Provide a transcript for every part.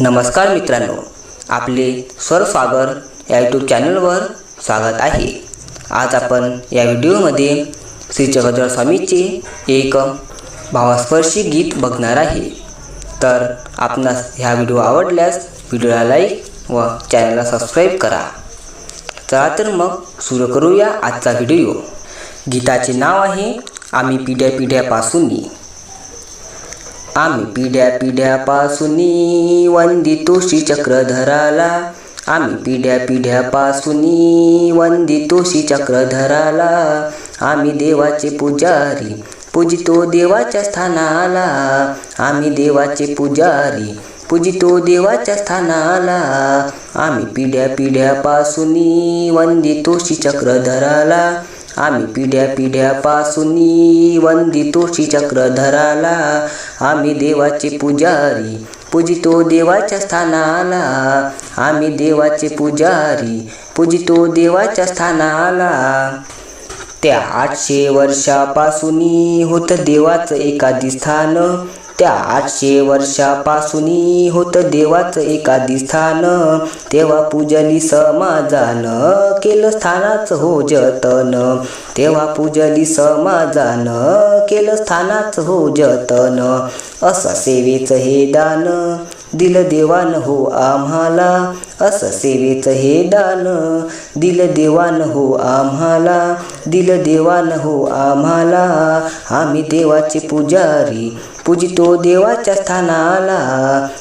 नमस्कार मित्रांनो आपले स्वरसागर या यूट्यूब चॅनलवर स्वागत आहे. आज आपण या व्हिडिओमध्ये श्री जगदर स्वामीचे एक भावस्पर्शी गीत बघणार आहे. तर आपणास ह्या व्हिडिओ आवडल्यास व्हिडिओला लाईक व चॅनलला सबस्क्राईब करा. चला तर मग सुरू करूया आजचा व्हिडिओ. गीताचे नाव आहे आम्ही पिढ्या पिढ्यापासून आम्ही पिढ्या पिढ्यापासून वंदितो श्री चक्रधराला आम्ही पिढ्या पिढ्यापासून वंदितो श्री चक्रधराला आम्ही देवाचे पुजारी पूजितो देवाच्या स्थानाला आम्ही देवाचे पुजारी पूजितो देवाच्या स्थानाला आम्ही पिढ्या पिढ्यापासून वंदितो श्री चक्रधराला आम्ही पिढ्या पिढ्यापासून वंदितो श्री चक्रधराला आम्ही देवाचे पुजारी पूजितो देवाच्या स्थानाला. आम्ही देवाचे पुजारी पूजितो देवाच्या स्थानाला. त्या आठशे वर्षापासून होत देवाचं एकादी स्थान. त्या आठशे वर्षापासून होतं देवाचं एखादी स्थान. तेव्हा पूजली समाजान केलं स्थानाचं हो जतन. तेव्हा पूजली समाजान केलं स्थानाचं हो जतन. असं सेवेचं हे दान दिलं देवान हो आम्हाला. असं सेवेचं हे दान. दिल देवान हो आम्हाला दिल देवान हो आम्हाला. आम्ही देवाचे पुजारी पूजितो देवाच्या स्थानाला.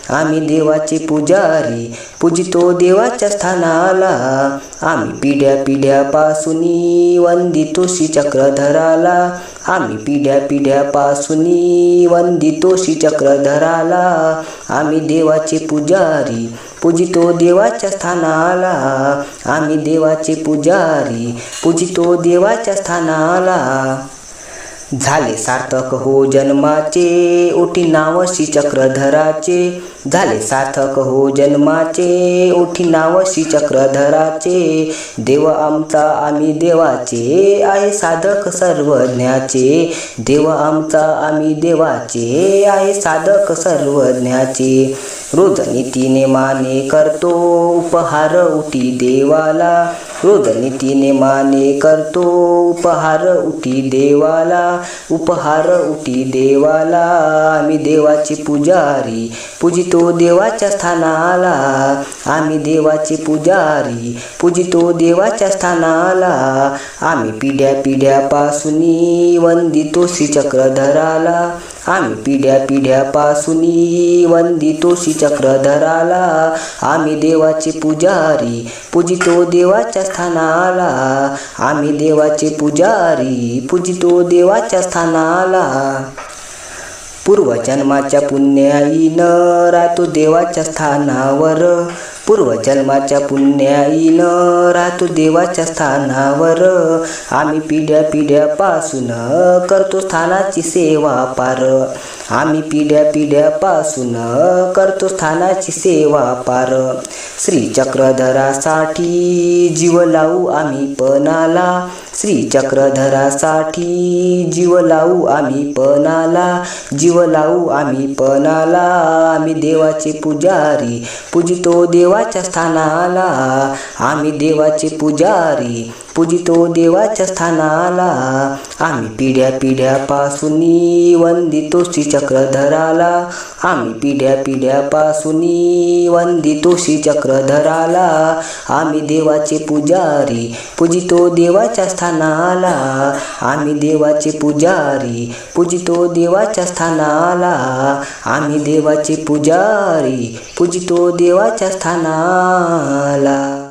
आम्ही देवाचे पुजारी पूजितो देवाच्या स्थानाला. आम्ही पिढ्या पिढ्यापासून वंदितो श्री चक्रधराला आम्ही पिढ्या पिढ्यापासून वंदितो श्री चक्रधराला आम्ही देवाचे पुजारी पूजितो देवाच्या स्थानाला. आम्ही देवाचे पुजारी. पूजितो देवाच्या स्थानाला. झाले सार्थक हो जन्माचे. ओठी नाव श्री चक्रधराचे झाले सार्थक हो जन्माचे. ओठी नाव श्री चक्रधराचे देव आमचा आम्ही देवाचे. आहे साधक सर्वज्ञाचे. देव आमचा आम्ही देवाचे. आहे साधक सर्वज्ञाचे. रोज नीतीने माने करतो. उपहार उठी देवाला. रोजनीतीने माने करतो उपहार उठी देवाला उपहार उठी देवाला. आम्ही देवाची पुजारी पूजितो देवाच्या स्थानाला. आम्ही देवाची पुजारी पूजितो देवाच्या स्थानाला. आम्ही पिढ्या पिढ्यापासून वंदितो श्री चक्रधराला आम्ही पिढ्या पिढ्यापासून वंदितो श्री चक्रधराला आम्ही देवाचे पुजारी पूजितो देवाच्या स्थानाला. आम्ही देवाचे पुजारी पूजितो देवाच्या स्थानाला. पूर्वजन्माच्या पुण्याईन राहतो देवाच्या स्थानावर. पूर्वजन्माच्या पुण्याईनं राहतो देवाच्या स्थानावर. आम्ही पिढ्या पिढ्यापासून करतो स्थानाची सेवा पार. आम्ही पिढ्या पिढ्यापासून करतो स्थानाची सेवा पार. श्री चक्रधरासाठी जीव लावू आम्ही पणाला. श्री चक्रधरासाठी जीव लावू आम्ही पणाला जीव लावू आम्ही पणाला. आम्ही देवाचे पुजारी पूजितो देवाच्या स्थानाला. आम्ही देवाचे पुजारी. पूजितो देवाच्या स्थानाला. आम्ही पिढ्या पिढ्यापासून वंदितो श्री चक्रधराला आम्ही पिढ्या पिढ्यापासून वंदितो श्री चक्रधराला आम्ही देवाचे पुजारी पूजितो देवाच्या स्थानाला. आम्ही देवाचे पुजारी पूजितो देवाच्या स्थानाला. आम्ही देवाचे पुजारी पूजितो देवाच्या स्थानाला.